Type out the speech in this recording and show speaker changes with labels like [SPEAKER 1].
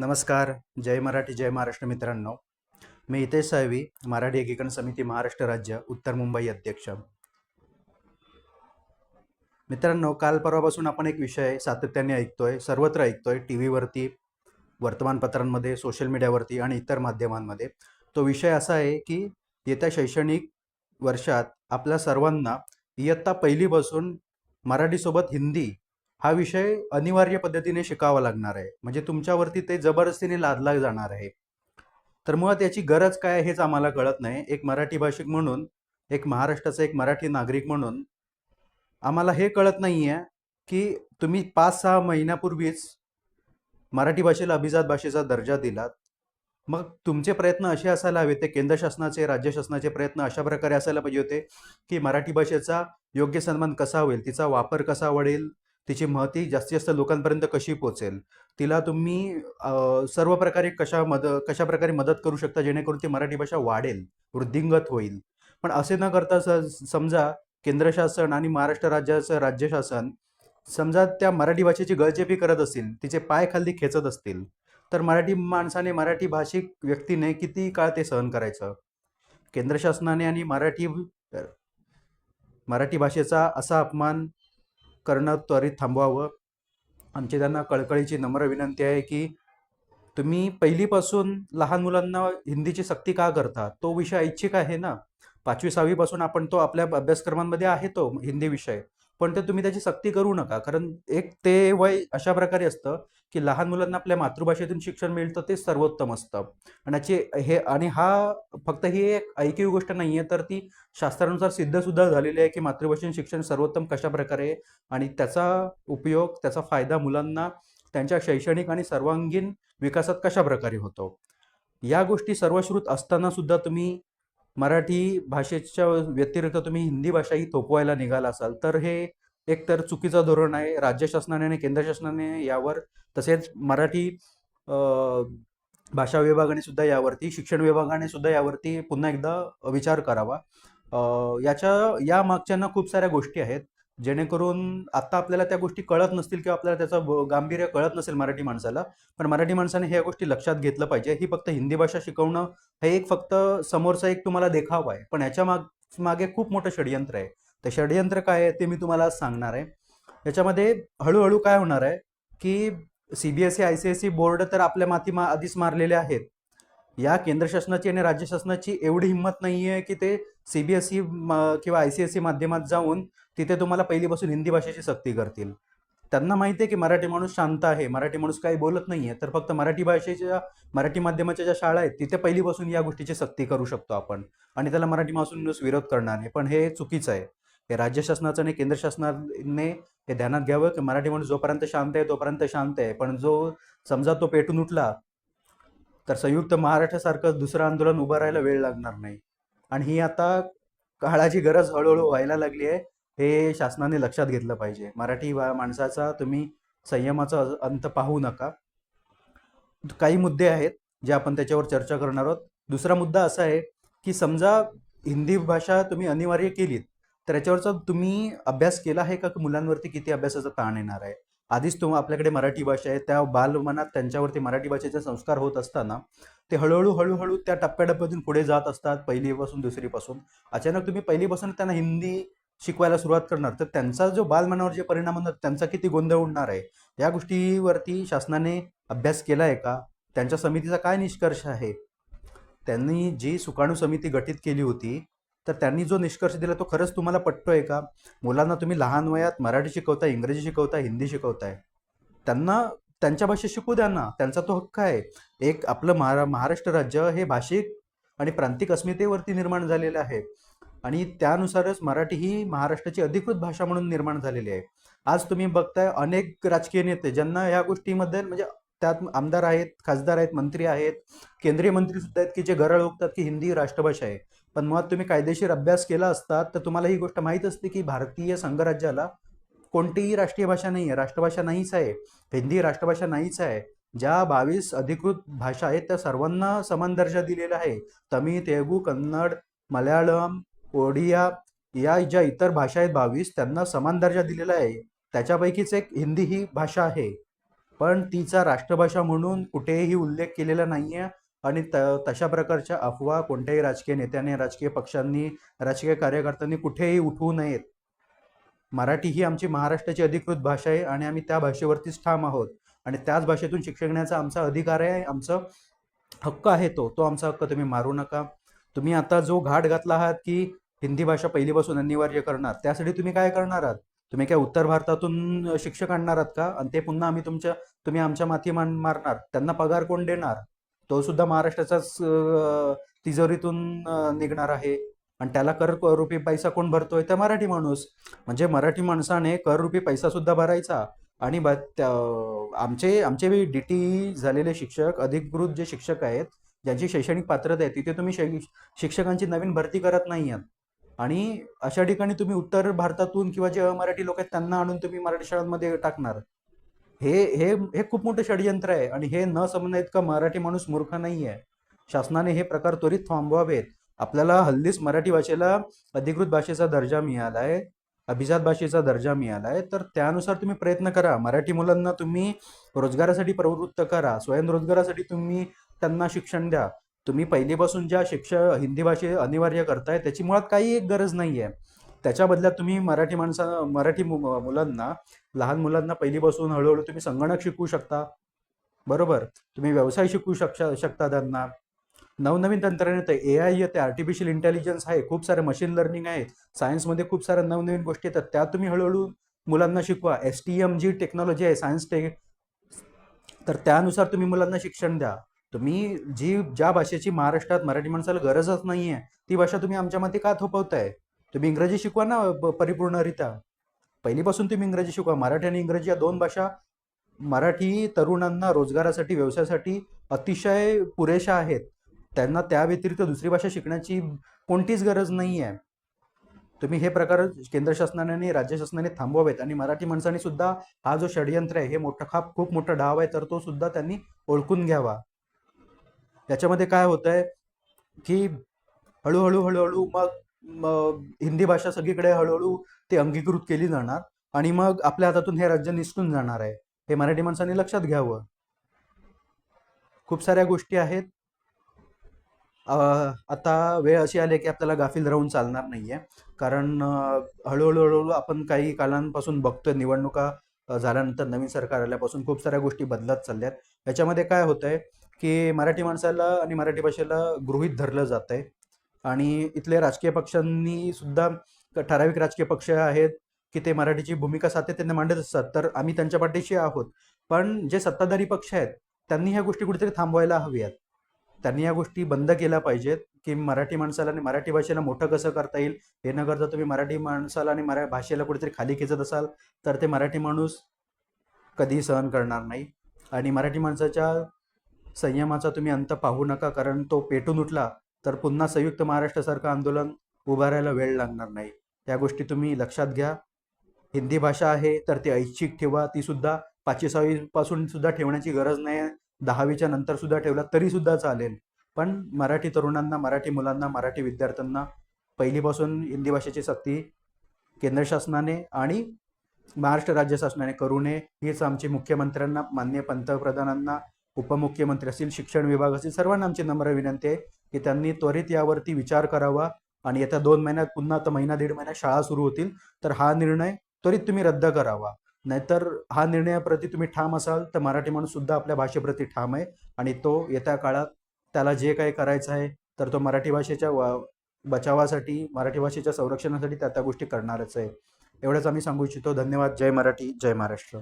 [SPEAKER 1] नमस्कार जय मराठी जय महाराष्ट्र मित्रांनो. मी हितेश साळवी मराठी एकीकरण समिती महाराष्ट्र राज्य उत्तर मुंबई अध्यक्ष. मित्रांनो काल परवापासून आपण एक विषय सातत्याने ऐकतोय सर्वत्र ऐकतोय टी व्हीवरती वर्तमानपत्रांमध्ये सोशल मीडियावरती आणि इतर माध्यमांमध्ये. तो विषय असा आहे की येत्या शैक्षणिक वर्षात आपल्या सर्वांना इयत्ता पहिलीपासून मराठीसोबत हिंदी हा विषय अनिवार्य पद्धतीने शिकावा लागणार आहे. म्हणजे तुमच्यावरती ते जबरदस्तीने लादला जाणार आहे. तर मुळात याची गरज काय हेच आम्हाला कळत नाही. एक मराठी भाषिक म्हणून एक महाराष्ट्राचा एक मराठी नागरिक म्हणून आम्हाला हे कळत नाही आहे की तुम्ही पाच सहा महिन्यापूर्वीच मराठी भाषेला अभिजात भाषेचा दर्जा दिलात. मग तुमचे प्रयत्न असे असायला हवे ते केंद्र शासनाचे राज्य शासनाचे प्रयत्न अशा प्रकारे असायला पाहिजे होते की मराठी भाषेचा योग्य सन्मान कसा होईल तिचा वापर कसा वाढेल? तिची महती जास्तीत जास्त लोकांपर्यंत कशी पोचेल तिला तुम्ही सर्व प्रकारे कशा मद कशा प्रकारे मदत करू शकता जेणेकरून ती मराठी भाषा वाढेल वृद्धिंगत होईल? पण असे न करता स- समजा केंद्र शासन आणि महाराष्ट्र राज्याचं राज्य शासन समजा त्या मराठी भाषेची गळचेपी करत असतील तिचे पाय खाली खेचत असतील तर मराठी माणसाने मराठी भाषिक व्यक्तीने किती काळ ते सहन करायचं? केंद्र शासनाने आणि मराठी मराठी भाषेचा असा अपमान करणं त्वरित थांबवावं. आमची त्यांना कळकळीची नम्र विनंती आहे की तुम्ही पहिलीपासून लहान मुलांना हिंदीची सक्ती का करता? तो विषय ऐच्छिक आहे ना? पाचवी सहावीपासून आपण तो आपल्या अभ्यासक्रमांमध्ये आहे तो हिंदी विषय. पण ते तुम्ही त्याची सक्ती करू नका. कारण एक ते वय अशा प्रकारे असतं की लहान मुलांना आपल्या मातृभाषेतून शिक्षण मिळतं ते सर्वोत्तम असतं. आणि याची हे आणि हा फक्त ही एक ऐकीव गोष्ट नाही आहे तर ती शास्त्रानुसार सिद्धसुद्धा झालेली आहे की मातृभाषेतून शिक्षण सर्वोत्तम कशा प्रकारे आणि त्याचा उपयोग त्याचा फायदा मुलांना त्यांच्या शैक्षणिक आणि सर्वांगीण विकासात कशा प्रकारे होतो. या गोष्टी सर्वश्रुत असताना सुद्धा तुम्ही मराठी भाषेच्या व्यतिरिक्त तुम्ही हिंदी भाषा ही थोपवायला निघाला असाल तर हे एक तर चुकीचं धोरण आहे. राज्य शासनाने आणि केंद्र शासनाने यावर तसेच मराठी भाषा विभागाने सुद्धा यावरती शिक्षण विभागाने सुद्धा यावरती पुन्हा एकदा विचार करावा. याच्या या मागच्यांना खूप साऱ्या गोष्टी आहेत. जेणेकरून आता आपल्याला त्या गोष्टी कळत नसतील किंवा आपल्याला त्याचं गांभीर्य कळत नसेल मराठी माणसाला पण मराठी माणसाने ह्या गोष्टी लक्षात घेतलं पाहिजे. ही फक्त हिंदी भाषा शिकवणं हे एक फक्त समोरचा एक तुम्हाला देखावा आहे. पण याच्या माग मागे खूप मोठं षडयंत्र आहे. ते षडयंत्र काय आहे ते मी तुम्हाला आज सांगणार आहे. याच्यामध्ये हळूहळू काय होणार आहे की C B S E I C S E board तर आपल्या माती मा आधीच मारलेले आहेत. या केंद्र शासनाची आणि राज्य शासनाची एवढी हिंमत नाही आहे की ते सी बी एस सी किंवा आय सी एस सी माध्यमात जाऊन तिथे तुम्हाला पहिलीपासून हिंदी भाषेची सक्ती करतील. त्यांना माहिती आहे की मराठी माणूस शांत आहे मराठी माणूस काही बोलत नाही आहे तर फक्त मराठी भाषेच्या मराठी माध्यमाच्या ज्या शाळा आहेत तिथे पहिलीपासून या गोष्टीची सक्ती करू शकतो आपण. आणि त्याला मराठी माणूस विरोध करणार नाही. पण हे चुकीचं आहे. हे राज्य शासनाचं आणि केंद्र शासनाने हे ध्यानात घ्यावं की मराठी माणूस जोपर्यंत शांत आहे तोपर्यंत शांत आहे. पण जो समजा तो पेटून उठला तर संयुक्त महाराष्ट्रासारखं दुसरं आंदोलन उभं राहायला वेळ लागणार नाही. आणि ही आता काळाची गरज हळूहळू व्हायला लागली आहे हे शासनाने लक्षात घेतलं पाहिजे. मराठी माणसाचा तुम्ही संयमाचा अंत पाहू नका. काही मुद्दे आहेत जे आपण त्याच्यावर चर्चा करणार आहोत. दुसरा मुद्दा असा आहे की समजा हिंदी भाषा तुम्ही अनिवार्य केलीत तर याच्यावरचा तुम्ही अभ्यास केला आहे का की? मुलांवरती किती अभ्यासाचा ताण येणार आहे? आधीच तुम्ही आपल्याकडे मराठी भाषा आहे त्या बालमनात त्यांच्यावरती मराठी भाषेचे संस्कार होत असताना ते हळूहळू हळूहळू त्या टप्प्याटप्प्यातून पुढे जात असतात पहिलीपासून दुसरीपासून. अचानक तुम्ही पहिलीपासून त्यांना हिंदी शिकवायला सुरुवात करणार तर त्यांचा जो बालमनावर जे परिणाम होणार त्यांचा किती गोंधळ उडणार आहे? या गोष्टीवरती शासनाने अभ्यास केला आहे का? त्यांच्या समितीचा काय निष्कर्ष आहे? त्यांनी जी सुकाणू समिती गठीत केली होती तर त्यांनी जो निष्कर्ष दिला तो खरंच तुम्हाला पटतोय का? मुलांना तुम्ही लहान वयात मराठी शिकवताय इंग्रजी शिकवता हिंदी शिकवताय. त्यांना त्यांच्या भाषेत शिकू द्या ना. त्यांचा तो हक्क आहे. एक आपलं महारा महाराष्ट्र राज्य हे भाषिक आणि प्रांतिक अस्मितेवरती निर्माण झालेलं आहे. आणि त्यानुसारच मराठी ही महाराष्ट्राची अधिकृत भाषा म्हणून निर्माण झालेली आहे. आज तुम्ही बघताय अनेक राजकीय नेते ज्यांना या गोष्टीमध्ये म्हणजे त्यात आमदार आहेत खासदार आहेत मंत्री आहेत केंद्रीय मंत्री सुद्धा आहेत की जे गरळ ओळखतात की हिंदी राष्ट्रभाषा आहे. पण मुळात तुम्ही कायदेशीर अभ्यास केला असतात तर तुम्हाला ही गोष्ट माहीत असते की भारतीय संघराज्याला कोणतीही राष्ट्रीय भाषा नाही आहे. राष्ट्रभाषा नाहीच आहे. हिंदी राष्ट्रभाषा नाहीच आहे. ज्या बावीस अधिकृत भाषा आहेत त्या सर्वांना समान दर्जा दिलेला आहे. तमिळ तेलगू कन्नड मल्याळम ओडिया या ज्या इतर भाषा आहेत बावीस त्यांना समान दर्जा दिलेला आहे. त्याच्यापैकीच एक हिंदी ही भाषा आहे. पण तिचा राष्ट्रभाषा म्हणून कुठेही उल्लेख केलेला नाही आहे आणि त तशा प्रकारच्या अफवा कोणत्याही राजकीय नेत्याने राजकीय पक्षांनी राजकीय कार्यकर्त्यांनी कुठेही उठवू नयेत. मराठी ही आमची महाराष्ट्राची अधिकृत भाषा आहे आणि आम्ही त्या भाषेवरतीच ठाम आहोत. आणि त्याच भाषेतून शिक्षण घेण्याचा आमचा अधिकार आहे आमचं हक्क आहे तो तो आमचा हक्क तुम्ही मारू नका. तुम्ही आता जो घाट घातला आहात की हिंदी भाषा पहिलीपासून अनिवार्य करणार त्यासाठी तुम्ही काय करणार आहात? तुम्ही काय उत्तर भारतातून शिक्षक आणणार आहात का? आणि ते पुन्हा आम्ही तुमच्या तुम्ही आमच्या माथी मान मारणार त्यांना पगार कोण देणार? तो सुद्धा महाराष्ट्राचाच तिजोरीतून निघणार आहे. आणि त्याला कर रुपी पैसा कोण भरतोय? तर मराठी माणूस. म्हणजे मराठी माणसाने कर रुपी पैसा सुद्धा भरायचा. आणि आमचे आमचे डी टी झालेले शिक्षक अधिकृत जे शिक्षक आहेत ज्यांची शैक्षणिक पात्रता आहे तिथे तुम्ही शै शिक्षकांची नवीन भरती करत नाही आहात. आणि अशा ठिकाणी तुम्ही उत्तर भारतातून किंवा जे मराठी लोक आहेत त्यांना आणून तुम्ही मराठी शाळांमध्ये टाकणार. हे हे हे खूप मोठं षडयंत्र आहे आणि हे न समजण्या इतका मराठी माणूस मूर्ख नाही आहे शासनाने हे प्रकार त्वरित थांबवावेत. आपल्याला हल्लीच मराठी भाषेला अधिकृत भाषेचा दर्जा मिळाला आहे अभिजात भाषेचा दर्जा मिळाला आहे तर त्यानुसार तुम्ही प्रयत्न करा. मराठी मुलांना तुम्ही रोजगारासाठी प्रवृत्त करा. स्वयंरोजगारासाठी तुम्ही त्यांना शिक्षण द्या. तुम्ही पहिलीपासून ज्या शिक्षण हिंदी भाषे अनिवार्य करताय त्याची मुळात काही एक गरज नाही आहे त्याच्या बदल्यात तुम्ही मराठी माणसा मराठी मु- मुलांना लहान मुलांना पहिलीपासून हळूहळू तुम्ही संगणक शिकवू शकता. बरोबर? तुम्ही व्यवसाय शिकवू शकता शकता त्यांना. नवनवीन तंत्रज्ञान येतं ए आय येते आर्टिफिशियल इंटेलिजन्स आहे. खूप सारे मशीन लर्निंग आहे. सायन्समध्ये खूप साऱ्या नवनवीन गोष्टी येतात. त्या तुम्ही हळूहळू मुलांना शिकवा. S T M G technology आहे. सायन्स टेक तर त्यानुसार तुम्ही मुलांना शिक्षण द्या. तुम्ही जी ज्या भाषेची महाराष्ट्रात मराठी माणसाला गरजच नाही आहे ती भाषा तुम्ही आमच्यामध्ये का थोपवताय? तुम्ही इंग्रजी शिकवा ना परिपूर्णरित्या. पहिलीपासून तुम्ही इंग्रजी शिकवा. मराठी आणि इंग्रजी या दोन भाषा मराठी तरुणांना रोजगारासाठी व्यवसायासाठी अतिशय पुरेशा आहेत. त्यांना त्या व्यतिरिक्त दुसरी भाषा शिकण्याची कोणतीच गरज नाही आहे तुम्ही हे प्रकार केंद्र शासनाने आणि राज्य शासनाने थांबवावेत आणि मराठी माणसांनी सुद्धा हा जो षडयंत्र आहे हे मोठा खा खूप मोठा डाव आहे तर तो सुद्धा त्यांनी ओळखून घ्यावा. याच्यामध्ये काय होत आहे की हळूहळू हळूहळू मग हिंदी भाषा सगळीकडे हळूहळू ती अंगीकृत केली जाणार आणि मग आपल्या हातातून हे राज्य निसटून जाणार आहे. हे मराठी माणसांनी लक्षात घ्यावं. खूप साऱ्या गोष्टी आहेत. आता वेळ अशी आली की आपल्याला गाफील राहून चालणार नाहीये. कारण हळूहळू हळूहळू आपण काही कालांपासून बघतोय. निवडणुका झाल्यानंतर नवीन सरकार आल्यापासून खूप साऱ्या गोष्टी बदलत चालल्यात. याच्यामध्ये काय होत आहे की मराठी माणसाला आणि मराठी भाषेला गृहीत धरलं जात आहे आणि इथले राजकीय पक्षांनी सुद्धा ठराविक राजकीय पक्ष आहेत की ते मराठीची भूमिका सातत्याने मांडत असतात. तर आम्ही त्यांच्या पाठीशी आहोत. पण जे सत्ताधारी पक्ष आहेत त्यांनी ह्या गोष्टी कुठेतरी थांबवायला हव्यात. त्यांनी या गोष्टी बंद केल्या पाहिजेत की मराठी माणसाला आणि मराठी भाषेला मोठं कसं करता येईल हे न करता तुम्ही मराठी माणसाला आणि मरा भाषेला कुठेतरी खाली खेचत असाल तर ते मराठी माणूस कधीही सहन करणार नाही. आणि मराठी माणसाच्या संयमाचा तुम्ही अंत पाहू नका कारण तो पेटून उठला तर पुन्हा संयुक्त महाराष्ट्रासारखं आंदोलन उभारायला वेळ लागणार नाही. त्या गोष्टी तुम्ही लक्षात घ्या. हिंदी भाषा आहे तर ती ऐच्छिक ठेवा. ती सुद्धा पाचवी सहावीपासून सुद्धा ठेवण्याची गरज नाही. दहावीच्या नंतर सुद्धा ठेवला तरी सुद्धा चालेल. पण मराठी तरुणांना मराठी मुलांना मराठी विद्यार्थ्यांना पहिलीपासून हिंदी भाषेची सक्ती केंद्र शासनाने आणि महाराष्ट्र राज्य शासनाने करू नये. हीच आमची मुख्यमंत्र्यांना मान्य पंतप्रधानांना उपमुख्यमंत्री असतील शिक्षण विभाग असतील सर्वांना आमची नम्र विनंती आहे. की त्यांनी त्वरित यावरती विचार करावा आणि येत्या दोन महिन्यात पुन्हा आता महिना दीड महिन्यात शाळा सुरू होतील तर हा निर्णय त्वरित तुम्ही रद्द करावा. नाहीतर हा निर्णयाप्रती तुम्ही ठाम असाल तर मराठी माणूस सुद्धा आपल्या भाषेप्रती ठाम आहे आणि तो येत्या काळात त्याला जे काही करायचं आहे तर तो मराठी भाषेच्या बचावासाठी मराठी भाषेच्या संरक्षणासाठी त्या त्या गोष्टी करणारच आहे. एवढंच आम्ही सांगू इच्छितो. धन्यवाद. जय मराठी जय महाराष्ट्र.